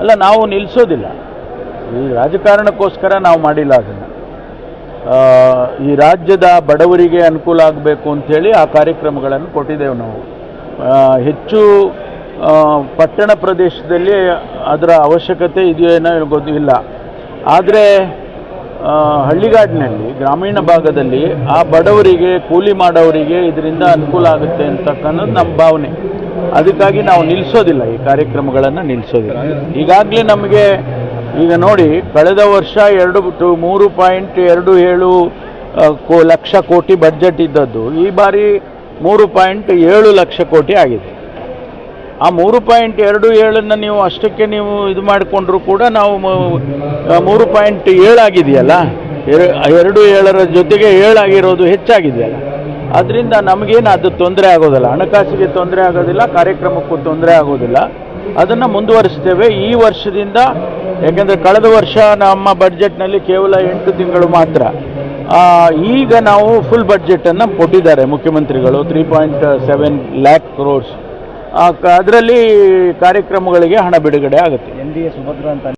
ಅಲ್ಲ, ನಾವು ನಿಲ್ಲಿಸೋದಿಲ್ಲ ಈ ರಾಜಕಾರಣಕ್ಕೋಸ್ಕರ ನಾವು ಮಾಡಿಲ್ಲ ಅದನ್ನು. ಈ ರಾಜ್ಯದ ಬಡವರಿಗೆ ಅನುಕೂಲ ಆಗಬೇಕು ಅಂಥೇಳಿ ಆ ಕಾರ್ಯಕ್ರಮಗಳನ್ನು ಕೊಟ್ಟಿದ್ದೇವೆ ನಾವು. ಹೆಚ್ಚು ಪಟ್ಟಣ ಪ್ರದೇಶದಲ್ಲಿ ಅದರ ಅವಶ್ಯಕತೆ ಇದೆಯೇನೋ ಗೊತ್ತು ಇಲ್ಲ. ಆದರೆ ಹಳ್ಳಿಗಾಡಿನಲ್ಲಿ, ಗ್ರಾಮೀಣ ಭಾಗದಲ್ಲಿ ಆ ಬಡವರಿಗೆ, ಕೂಲಿ ಮಾಡೋರಿಗೆ ಇದರಿಂದ ಅನುಕೂಲ ಆಗುತ್ತೆ ಅಂತಕ್ಕಂಥದ್ದು ನಮ್ಮ ಭಾವನೆ. ಅದಕ್ಕಾಗಿ ನಾವು ನಿಲ್ಲಿಸೋದಿಲ್ಲ ಈ ಕಾರ್ಯಕ್ರಮಗಳನ್ನು ನಿಲ್ಲಿಸೋದಿಲ್ಲ ಈಗಾಗಲೇ ನಮಗೆ, ಈಗ ನೋಡಿ, ಕಳೆದ ವರ್ಷ ಎರಡು ಮೂರು ಪಾಯಿಂಟ್ ಎರಡು ಏಳು ಕೋ, ಲಕ್ಷ ಕೋಟಿ ಬಡ್ಜೆಟ್ ಇದ್ದದ್ದು. ಈ ಬಾರಿ ಮೂರು ಪಾಯಿಂಟ್ ಏಳು ಲಕ್ಷ ಕೋಟಿ ಆಗಿದೆ. ಆ ಮೂರು ಪಾಯಿಂಟ್ ಎರಡು ಏಳನ್ನು ನೀವು ಅಷ್ಟಕ್ಕೆ ನೀವು ಇದು ಮಾಡಿಕೊಂಡ್ರು ಕೂಡ ನಾವು ಮೂರು ಪಾಯಿಂಟ್ ಏಳಾಗಿದೆಯಲ್ಲ? ಎರ- ಎರಡು ಏಳರ ಜೊತೆಗೆ ಏಳಾಗಿರೋದು ಹೆಚ್ಚಾಗಿದೆಯಲ್ಲ? ಅದರಿಂದ ನಮಗೇನು ಅದು ತೊಂದರೆ ಆಗೋದಿಲ್ಲ. ಹಣಕಾಸಿಗೆ ತೊಂದರೆ ಆಗೋದಿಲ್ಲ, ಕಾರ್ಯಕ್ರಮಕ್ಕೂ ತೊಂದರೆ ಆಗೋದಿಲ್ಲ. ಅದನ್ನು ಮುಂದುವರಿಸ್ತೇವೆ. ಈ ವರ್ಷದಿಂದ, ಯಾಕೆಂದರೆ ಕಳೆದ ವರ್ಷ ನಮ್ಮ ಬಡ್ಜೆಟ್ನಲ್ಲಿ ಕೇವಲ ಎಂಟು ತಿಂಗಳು ಮಾತ್ರ. ಈಗ ನಾವು ಫುಲ್ ಬಡ್ಜೆಟನ್ನು ಕೊಟ್ಟಿದ್ದಾರೆ ಮುಖ್ಯಮಂತ್ರಿಗಳು. Three point seven lakh crores ಅದರಲ್ಲಿ ಕಾರ್ಯಕ್ರಮಗಳಿಗೆ ಹಣ ಬಿಡುಗಡೆ ಆಗುತ್ತೆ. ಎನ್ ಡಿ ಎ ಸುಭದ್ರ ಅಂತ